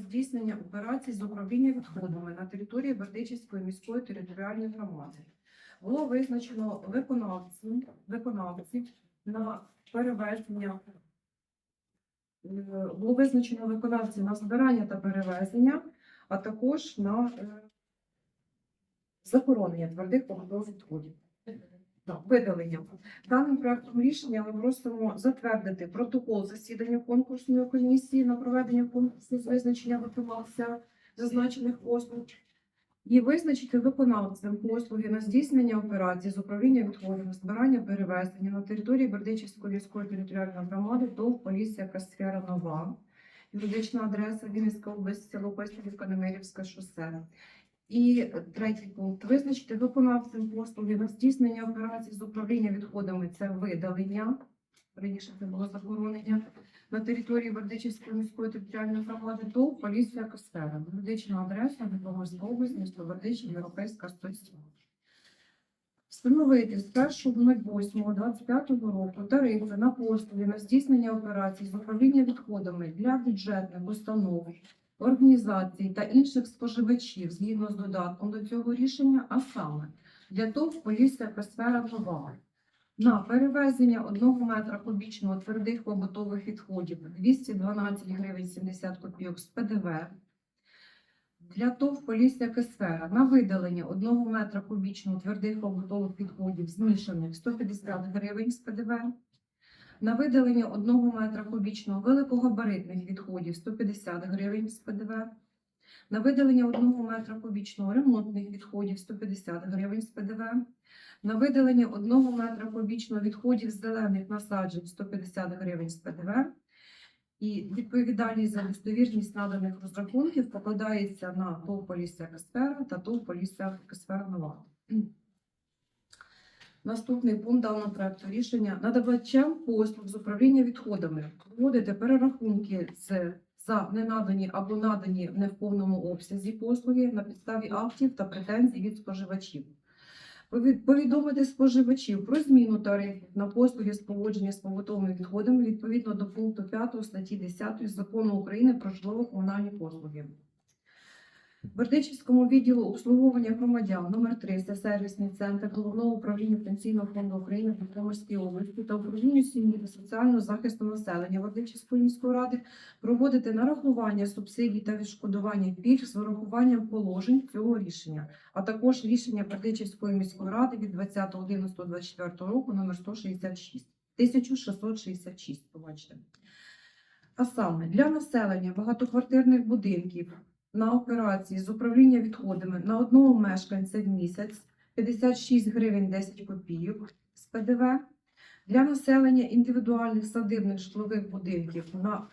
здійснення операцій з управління відходами на території Бердичівської міської територіальної громади. Було визначено виконавців, виконавців на перевезення. е, Було визначено виконавців на збирання та перевезення, а також на е, захоронення твердих побутових відходів. Видалення. Даним проектом рішення ми просимо затвердити протокол засідання конкурсної комісії на проведення конкурсу з визначення виконавця зазначених послуг і визначити виконавцем послуги на здійснення операцій з управління відходами, збирання перевезення на території Бердичівської міської територіальної громади ТОВ Полісся Касфера Нова, юридична адреса Вінницька область, село Костянівка, Немирівське шосе. І третій пункт визначити виконавцем послуги на здійснення операцій з управління відходами це видалення. Раніше це було заборонення на території Бердичівської міської територіальної громади до поліція Косфера. Юридична адреса Дніпровська область, місто Бердичів, Європейська 107. Встановити з 1.08.25 року тарифи на послуги на здійснення операцій з управління відходами для бюджетних установ, організацій та інших споживачів згідно з додатком до цього рішення, а саме для ТОВ Полісся Косфера Нова на перевезення 1 метра кубічного твердих побутових відходів 212 гривень 70 копійок з ПДВ. Для ТОВ Полісся Кесфера на видалення 1 метра кубічного твердих побутових відходів змішаних 150 гривень з ПДВ. На видалення 1 метра кубічного великогабаритних відходів 150 гривень з ПДВ. На видалення 1 метра кубічного ремонтних відходів 150 гривень з ПДВ. На видалення 1 метра кубічного відходів зелених насаджень 150 гривень з ПДВ. І відповідальність за достовірність наданих розрахунків покладається на ТОВ Полісся Касфера та ТОВ Полісся Касфера Нова. Наступний пункт даного проекту рішення надавачам послуг з управління відходами проводити перерахунки з за ненадані або надані в повному обсязі послуги на підставі актів та претензій від споживачів. Повідомити споживачів про зміну тарифів на послуги з поводження з побутовими відходами відповідно до пункту 5 статті 10 Закону України про житлово-комунальні послуги. Бердичівському відділу обслуговування громадян номер 3 це сервісний центр Головного управління Пенсійного фонду України в області та управлінню сім'ї та соціального захисту населення Бердичівської міської ради проводити нарахування субсидій та відшкодування пільг з урахуванням положень цього рішення, а також рішення Бердичівської міської ради від 20.11.24 року номер 166, 1666, побачите. А саме для населення багатоквартирних будинків на операції з управління відходами на одного мешканця в місяць 56 гривень 10 копійок з ПДВ. Для населення індивідуальних садибних житлових будинків на,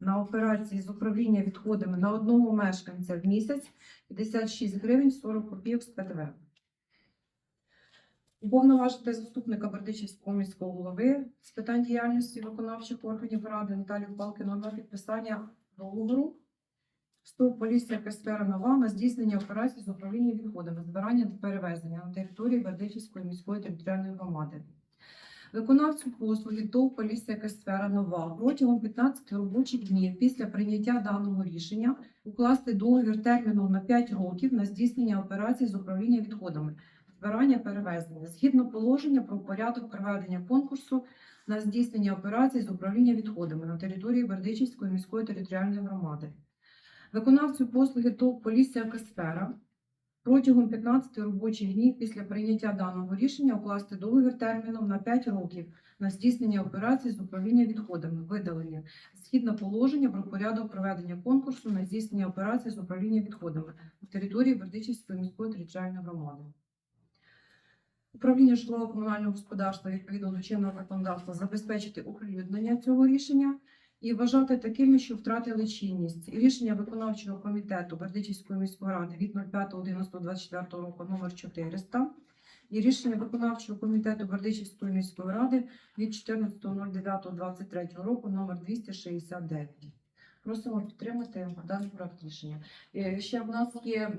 на операції з управління відходами на одного мешканця в місяць 56 гривень 40 копійок з ПДВ. Уповноважити заступника Бердичівського міського голови з питань діяльності виконавчих органів ради Наталію Палкіну на підписання договору Стов Полісся Касфера Нова на здійснення операцій з управління відходами, збирання та перевезення на території Бердичівської міської територіальної громади. Виконавцю послуги ТОВ Полісся Касфера Нова протягом 15 робочих днів після прийняття даного рішення укласти договір терміном на 5 років на здійснення операцій з управління відходами, збирання перевезення згідно положення про порядок проведення конкурсу на здійснення операцій з управління відходами на території Бердичівської міської територіальної громади. Виконавцю послуги ТОВ Полісся Касфера протягом 15 робочих днів після прийняття даного рішення укласти договір терміном на 5 років на здійснення операцій з управління відходами, видалення, згідно положення про порядок проведення конкурсу на здійснення операцій з управління відходами на території Бердичівської міської територіальної громади. Управління житлово-комунального господарства відповідно до чинного законодавства забезпечити оприлюднення цього рішення і вважати такими, що втратили чинність. Рішення виконавчого комітету Бердичівської міської ради від 05.11.24 року номер 400 і рішення виконавчого комітету Бердичівської міської ради від 14.09.23 року номер 269. Просимо підтримати даний проект рішення. Е, Ще в нас є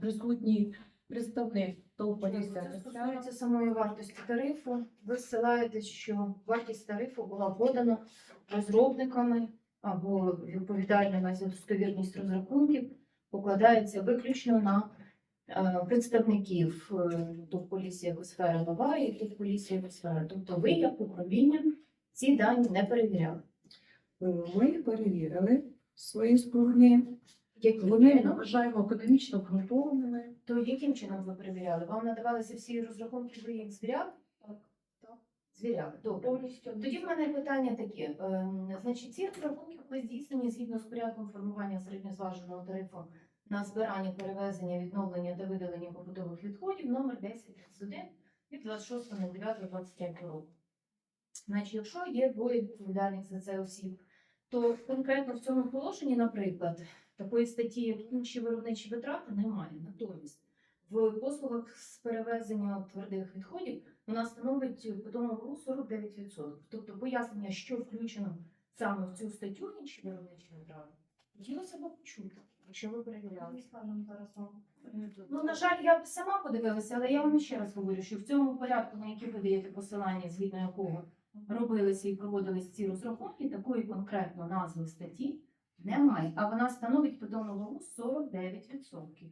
присутній представник Полісся Це стосується самої вартості тарифу. Ви ссилаєтесь, що вартість тарифу була подана розробниками або відповідальний на за достовірність розрахунків покладається виключно на е, представників е, Турполісії Екосфера Нова і Турполісії Екосфера. Тобто ви, як управління, ці дані не перевіряли. Ми перевірили свої сторони. Яким Вони чином? вважаємо академічно обґрунтованими. То яким чином ви перевіряли? Вам надавалися всі розрахунки, ви їх звіряли? Так. Так. Звіряли. Добре. повністю. Тоді в мене питання таке. Ем, Значить, ці розрахунки були здійснені згідно з порядком формування середньозваженого тарифу на збирання, перевезення, відновлення та видалення побутових відходів номер 1031 від 26.09.23 року. Значить, якщо є двоє відповідальних за це осіб, то конкретно в цьому положенні, наприклад, такої статті, як інші виробничі витрати, немає. Натомість в послугах з перевезення твердих відходів вона становить по тому 49%. Тобто пояснення, що включено саме в цю статтю інші виробничі витрати, хотілося б почути, якщо ви перевіряли. Ну, на жаль, я б сама подивилася, але я вам ще раз говорю, що в цьому порядку, на який ви даєте посилання, згідно якого робилися і проводились ці розрахунки, такої конкретно назви статті немає, а вона становить по договору 49%.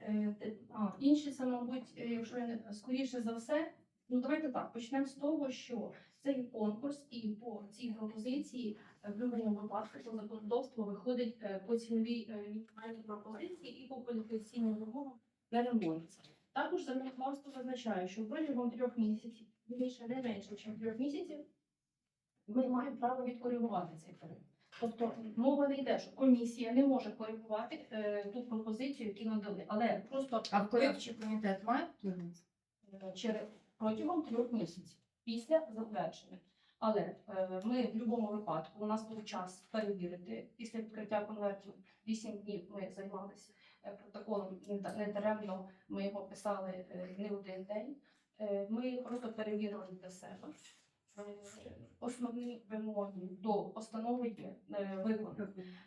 Е, а, Інші це, мабуть, е, якщо не скоріше за все, ну давайте так, почнемо з того, що цей конкурс і по цій пропозиції е, в будь-якому випадку по законодавству виходить е, по ціновій мінімальній пропозиції і по кваліфікаційним вимогам переможця. Також законодавство визначає, що протягом трьох місяців, більше не менше, ніж трьох місяців, ми маємо право відкоригувати цей тариф. Тобто мова не йде, що комісія не може коригувати е, ту пропозицію, яку надали, але просто А виборчий комітет має е, через протягом трьох місяців після затвердження. Але е, ми в будь-якому випадку у нас був час перевірити після відкриття конвертів. Вісім днів ми займалися е, протоколом не даремно. Ми його писали е, не один день. Е, Ми просто перевірили для себе. Основні вимоги до постанови є е.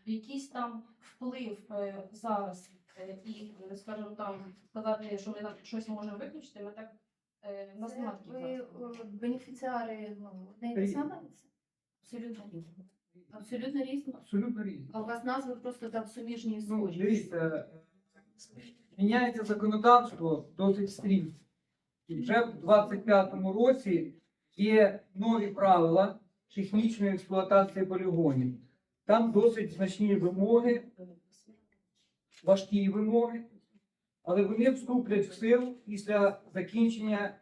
Якийсь там вплив е, зараз е, і, скажімо там, сказати, що ми там щось можемо виключити, ми так немає Це ви бенефіціари ну, не те саме? Абсолютно різні. Абсолютно різні. Абсолютно різні. А у вас назви просто там суміжні і Ну, схожі. дивіться, е, міняється законодавство досить стрімко. І вже в 25-му році є нові правила технічної експлуатації полігонів. Там досить значні вимоги, важкі вимоги, але вони вступлять в силу після закінчення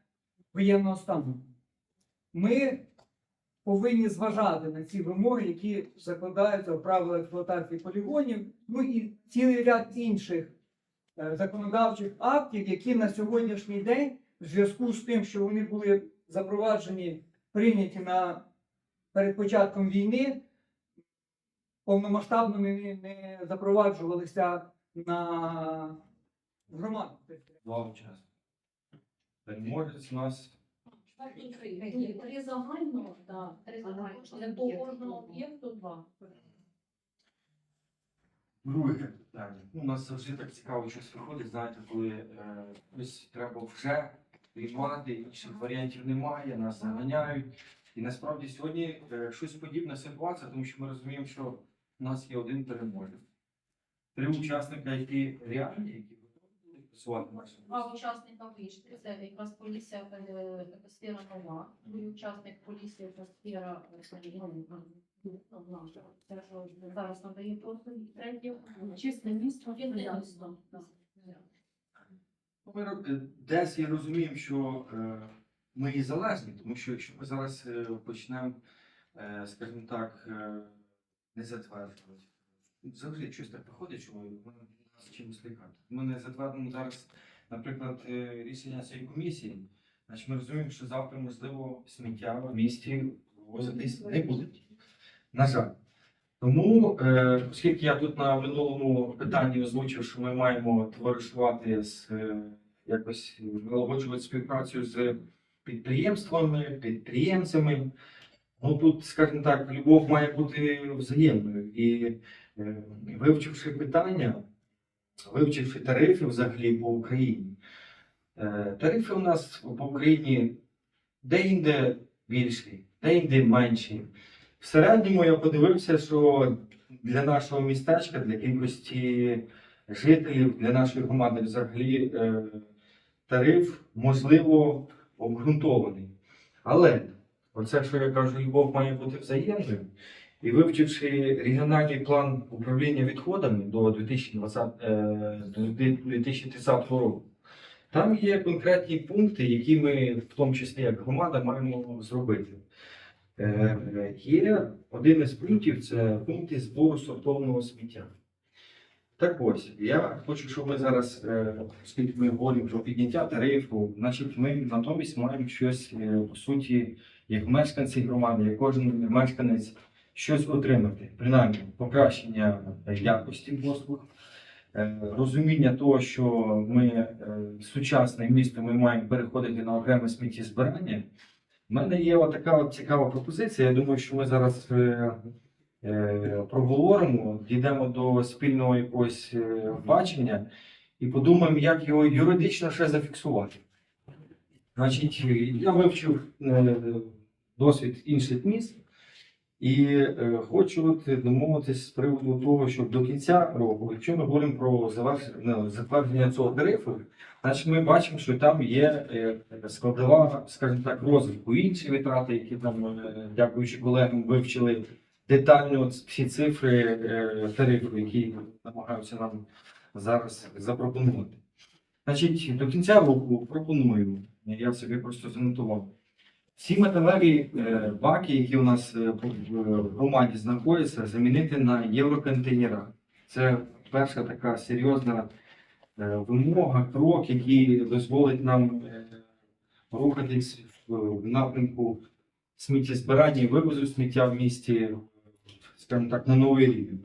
воєнного стану. Ми повинні зважати на ці вимоги, які закладаються в правила експлуатації полігонів, ну і цілий ряд інших е, законодавчих актів, які на сьогоднішній день, в зв'язку з тим, що вони були запроваджені, прийняті на перед початком війни, повномасштабно не, не запроваджувалися на громаду. Два учасники. Переможець у нас Ні, Три загально, так. Три загально. Але по кожному об'єкту два. друге питання. Ну, у нас завжди так цікаво щось виходить, знаєте, коли е, ось треба вже приймати, інших варіантів немає, нас заганяють. І насправді сьогодні е, щось подібна ситуація, тому що ми розуміємо, що у нас є один переможець. Три учасника, які реальні, які готові були працювати на. Два учасника вийшли. Це якраз поліція е, Екосфера нова. Другий учасник поліції Екосфера е, ну. Це що зараз надає просто і третій чисте місто. Він не місто. так. Ну, Ми е, десь і розуміємо, що е, ми і залежні, тому що якщо ми зараз е, почнемо, скажімо так, не затверджувати, завжди щось так виходить, що ми нас чимось лякати. Ми не затвердимо зараз, наприклад, рішення цієї комісії, значить ми розуміємо, що завтра, можливо, сміття в місті возитись не будуть. На жаль. Тому, е, оскільки я тут на минулому питанні озвучив, що ми маємо товаришувати з е, якось налагоджувати співпрацю з підприємствами, підприємцями. Ну тут, скажімо так, любов має бути взаємною. І е, вивчивши питання, вивчивши тарифи взагалі по Україні. Тарифи у нас по Україні де-інде більші, де-інде менші. В середньому я подивився, що для нашого містечка, для кількості жителів, для нашої громади взагалі е, тариф можливо обґрунтований. Але оце, що я кажу, любов має бути взаємною. І вивчивши регіональний план управління відходами до 2020, е, 2030 року, там є конкретні пункти, які ми, в тому числі як громада, маємо зробити. Е, Є один із пунктів це пункти збору сортовного сміття. Так ось, я хочу, щоб ми зараз, е, оскільки ми говоримо про підняття тарифу, значить ми натомість маємо щось, е, по суті, як мешканці громади, як кожен мешканець, щось отримати. Принаймні, покращення якості послуг, розуміння того, що ми сучасне місто, ми маємо переходити на окреме сміттєзбирання. У мене є така цікава пропозиція. Я думаю, що ми зараз е, е, проговоримо, дійдемо до спільного якогось е, бачення і подумаємо, як його юридично ще зафіксувати. Значить, я вивчив е, досвід інших міст і е, хочу от домовитись з приводу того, що до кінця року, якщо ми говоримо про ну, затвердження цього тарифу, значить ми бачимо, що там є е, складова, скажімо так, розвитку інші витрати, які там, е, дякуючи колегам, вивчили детально всі цифри тарифу, які намагаються нам зараз запропонувати. Значить, до кінця року пропоную, я собі просто занотував. Всі металеві е, баки, які у нас е, в громаді знаходяться, замінити на євроконтейнера. Це перша така серйозна е, вимога, крок, який дозволить нам рухатись в, напрямку сміттєзбирання і вивозу сміття в місті, скажімо так, на новий рівень.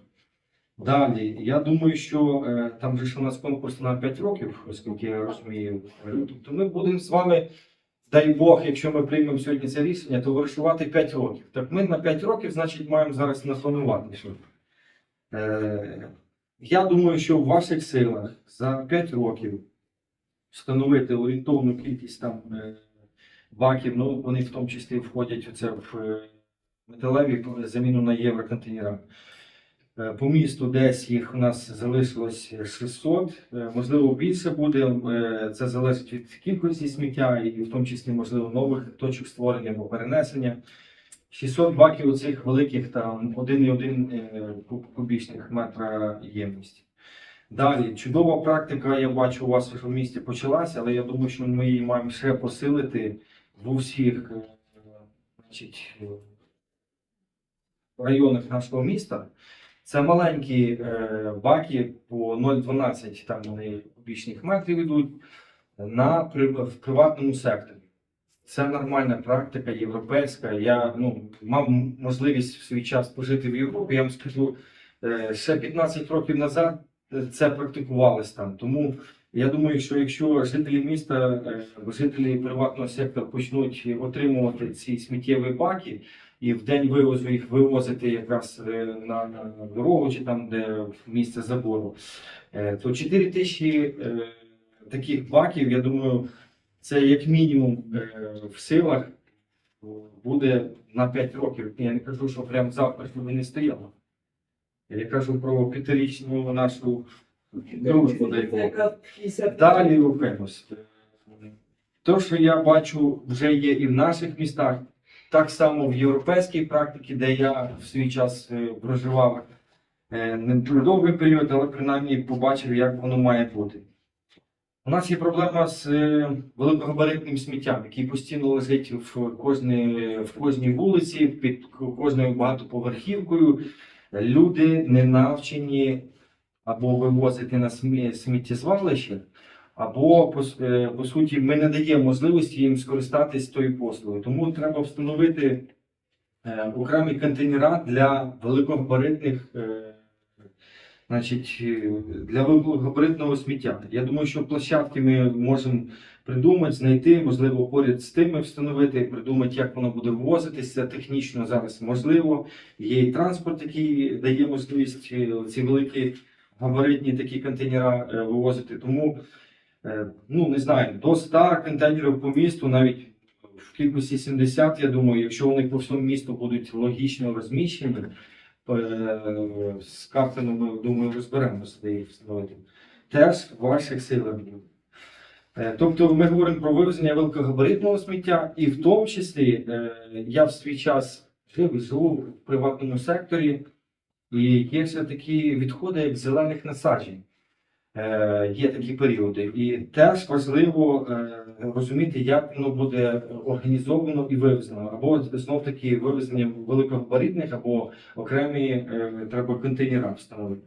Далі, я думаю, що там же ж у нас конкурс на 5 років, оскільки я розумію. Тобто ми будемо з вами, дай Бог, якщо ми приймемо сьогодні це рішення, то вирішувати 5 років. Так ми на 5 років, значить, маємо зараз напланувати. Е, я думаю, що в ваших силах за 5 років встановити орієнтовну кількість там е, баків, ну вони в тому числі входять оце в е, металеві заміну на євроконтейнера. Е, По місту десь їх у нас залишилось 600, е, можливо, більше буде. Е, Це залежить від кількості сміття і в тому числі, можливо, нових точок створення або перенесення. 600 баків оцих великих там 1,1 е, куб- кубічних метра ємності. Далі, чудова практика, я бачу, у вас в місті почалася, але я думаю, що ми її маємо ще посилити в усіх значить, районах нашого міста. Це маленькі е, баки по 0,12 там вони кубічних метрів йдуть на в приватному секторі. Це нормальна практика, європейська. Я ну, мав можливість в свій час пожити в Європі. Я вам скажу, е, ще 15 років назад е, це практикувалось там. Тому я думаю, що якщо жителі міста, жителі приватного сектору почнуть отримувати ці сміттєві баки, і в день вивозу їх вивозити якраз е, на, дорогу чи там, де місце забору, е, то 4 тисячі е, таких баків, я думаю, це як мінімум в силах буде на 5 років. Я не кажу, що прямо завтра щоб не стояло. Я кажу про п'ятирічну нашу дружбу. Далі рухаємось. Те, що я бачу, вже є і в наших містах, так само в європейській практиці, де я в свій час е, проживав е, не довгий період, але принаймні побачив, як воно має бути. У нас є проблема з е, великогабаритним сміттям, який постійно лежить в кожній, в кожній вулиці, під кожною багатоповерхівкою. Люди не навчені або вивозити на смі- сміттєзвалище, або по, е, по суті ми не даємо можливості їм скористатись тою послугою. Тому треба встановити е, окремі контейнера для великогабаритних, е, значить, для великогабаритного сміття. Я думаю, що площадки ми можемо придумати, знайти, можливо, поряд з тими встановити, придумати, як воно буде ввозитися. Технічно зараз можливо. Є і транспорт, який дає можливість ці великі габаритні такі контейнера вивозити. Тому, ну не знаю, до 100 контейнерів по місту, навіть в кількості 70, я думаю, якщо вони по всьому місту будуть логічно розміщені, е, з картами ми думаю розберемося, де їх встановити. Теж в ваших силах. Е, Тобто ми говоримо про вивезення великогабаритного сміття, і в тому числі е, я в свій час жив і живу в приватному секторі, і є все такі відходи як зелених насаджень. Е, Є такі періоди. І теж важливо е, розуміти, як воно буде організовано і вивезено. Або знов таки вивезення великогабаритних, або окремі е, треба контейнера встановити.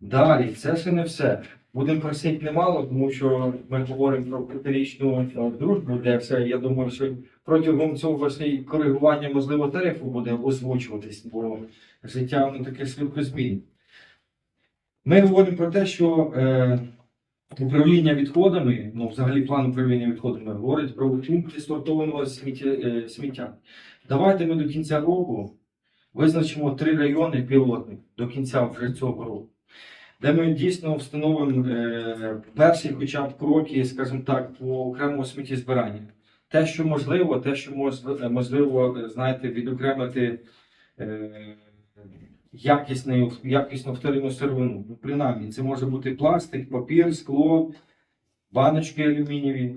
Далі, це ще не все. Будемо просити немало, тому що ми говоримо про п'ятирічну е, дружбу, де все. Я думаю, що протягом цього власне коригування можливо тарифу буде озвучуватись, бо життя воно таке швидкозмінне. Ми говоримо про те, що е, управління відходами, ну взагалі план управління відходами говорить про пункти сортованого сміття, е, сміття. Давайте ми до кінця року визначимо три райони пілотних до кінця вже цього року де ми дійсно встановимо е, перші хоча б кроки, скажімо так, по окремому сміттєзбиранню. Те, що можливо, те, що е, можливо, е, знаєте, відокремити е, якісну, якісну вторинну сировину. Ну, принаймні, це може бути пластик, папір, скло, баночки алюмінієві.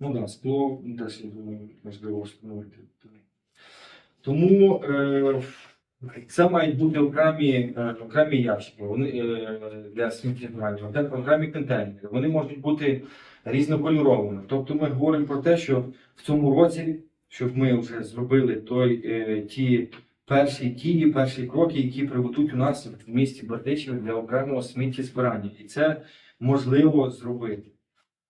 Ну так, да, скло думаю, можливо встановити. Тому е, це мають бути окремі, е, окремі ящики вони, е, для сміттєзбирання, окремі контейнери. Вони можуть бути різнокольоровими. Тобто ми говоримо про те, що в цьому році, щоб ми вже зробили той, е, ті перші дії, перші кроки, які приведуть у нас в місті Бердичів для окремого сміттєзбирання. І це можливо зробити.